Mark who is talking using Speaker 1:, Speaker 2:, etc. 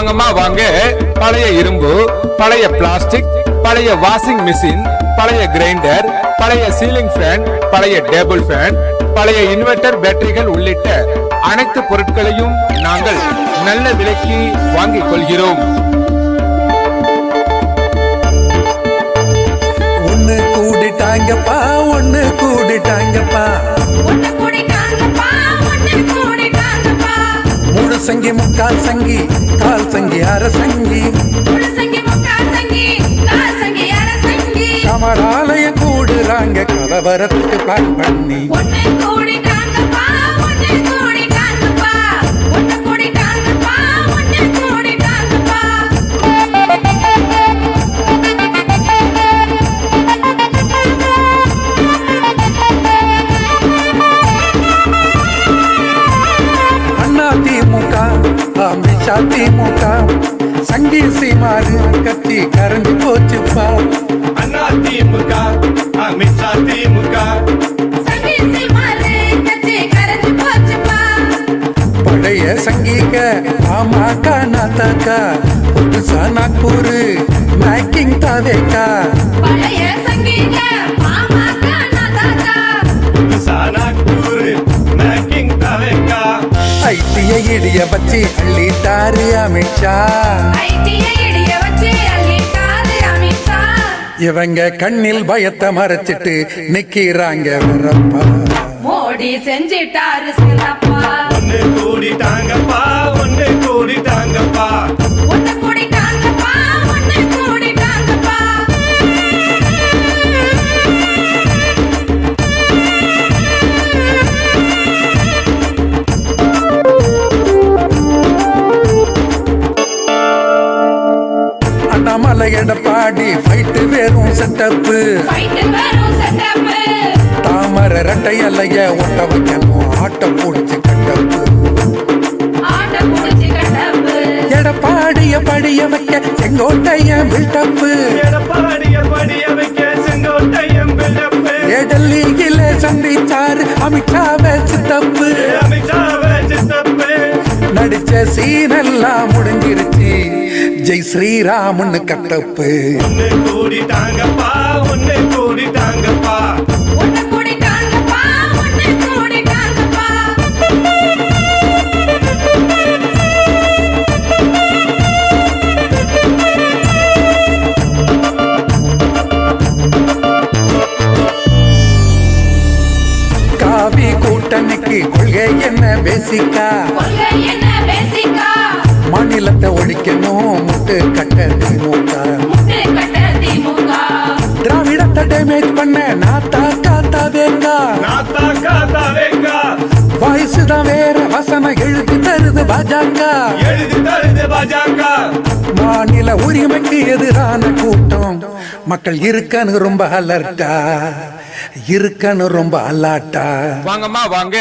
Speaker 1: வாங்கம்மா வாங்க. பழைய இரும்பு பழைய பிளாஸ்டிக் பழைய வாஷிங் மிஷின் பழைய கிரைண்டர் பழைய சீலிங் ஃபேன் பழைய டேபிள் ஃபேன் பழைய இன்வெர்டர் பேட்டரிகள் உள்ளிட்ட அனைத்து பொருட்களையும் நாங்கள் நல்ல விலைக்கு வாங்கிக் கொள்கிறோம்.
Speaker 2: ஒன்னு கூடிட்டாங்கப்பா ஒன்னு கூடிட்டாங்கப்பா, சங்கி முக்கால் சங்கி கால் சங்கி அரை சங்கி.
Speaker 3: முழு
Speaker 2: கூடுறாங்க கலவரத்துக்கு பிளான் பண்ணி. அமித்ஷா திமுக சங்கி சீமாறு கத்தி கரைஞ்சு போச்சுப்பா.
Speaker 4: அண்ணா திமுக அமித்ஷா திமுக.
Speaker 2: பழைய சங்கீக பாமக நாத்தாக்கா. புதுசா நாக்பூர் மேக்கிங் தாவேக்கா.
Speaker 3: பழைய சங்கீத பாமக நாதாக்கா.
Speaker 4: புதுசா நாக்பூர்
Speaker 2: ஐடிய இடிய வச்சு அள்ளிட்டாரு அமித்ஷா. இவங்க கண்ணில் பயத்தை மறைச்சிட்டு நிக்கிறாங்க வரப்பா.
Speaker 3: மோடி செஞ்சிட்டாரு சிறப்பா.
Speaker 4: கூடிட்டாங்கப்பா
Speaker 2: எடப்பாடி ஃபைட்டு வெறும் செட்டப்பு தாமரை ரெட்டை அலைய ஒட்ட வைக்கணும் ஆட்ட பிடிச்சி கட்டப்பு. எடப்பாடிய படிய வைக்க செங்கோட்டைய பில்டப்பு டெல்லியில சந்திச்சாரு அமித்ஷாவை சித்தப்பு.
Speaker 4: அமித்ஷாவே சித்தப்பு.
Speaker 2: நடிச்ச சீனெல்லாம் முடிஞ்சிருச்சு. ஜெய் ஸ்ரீராமன் கட்டப்பு.
Speaker 4: கூடிட்டாங்கப்பா ஒண்ணு கூடிட்டாங்கப்பா
Speaker 2: காவி கூட்டணிக்கு கொள்கை என்ன பேசிக்கா?
Speaker 3: கொள்கை என்ன பேசிக்கா
Speaker 2: மாநிலத்தை ஒழிக்கணும் முட்டு கட்ட திமுக திராவிடத்தை டேமேஜ் பண்ண நாத்தா காத்தா வேங்கா. வாய்ஸ் தான் வேற வசனம் எழுதி தருது பாஜக
Speaker 4: எழுதி தருது பாஜக
Speaker 2: மாநில உரிமைக்கு எதிரான கூட்டம். மக்கள் இருக்கன்னு ரொம்ப அலர்ட்டா இருக்கன்னு ரொம்ப அலாட்டா
Speaker 1: வாங்கம்மா வாங்க.